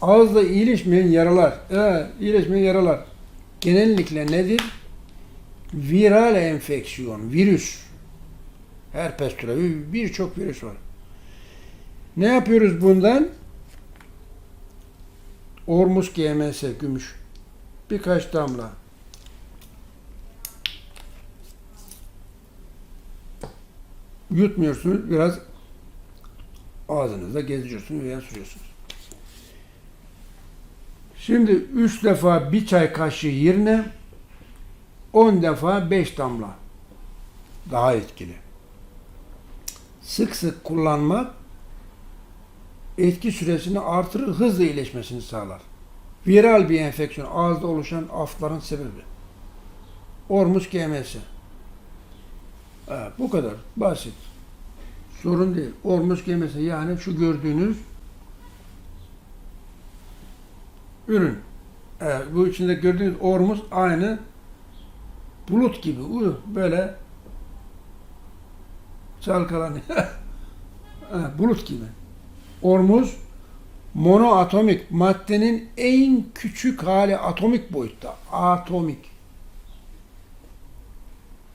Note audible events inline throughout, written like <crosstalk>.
Ağızda iyileşmeyen yaralar, e, iyileşmeyen yaralar genellikle nedir? Viral enfeksiyon, virüs. Herpes türevi birçok virüs var. Ne yapıyoruz bundan? Ormus GMS, gümüş. Birkaç damla. Yutmuyorsunuz, biraz ağzınızda gezdiriyorsunuz veya sürüyorsunuz. Şimdi 3 defa bir çay kaşığı yerine 10 defa 5 damla daha etkili. Sık sık kullanmak etki süresini artırır, hızla iyileşmesini sağlar. Viral bir enfeksiyon, ağızda oluşan afların sebebi. Ormus GMS. Ha, bu kadar basit. Sorun değil. Ormus GMS yani şu gördüğünüz ürün. Evet, bu içinde gördüğünüz ormus aynı bulut gibi. u- Böyle çalkalanıyor. Ha, <laughs> bulut gibi. Ormuz monoatomik maddenin en küçük hali atomik boyutta. Atomik.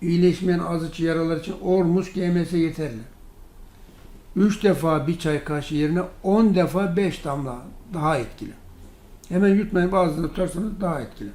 İyileşmeyen azıcı yaralar için ormus GMS yeterli. 3 defa bir çay kaşığı yerine 10 defa 5 damla daha etkili. Hemen yutmayın bazıları tutarsanız daha etkili.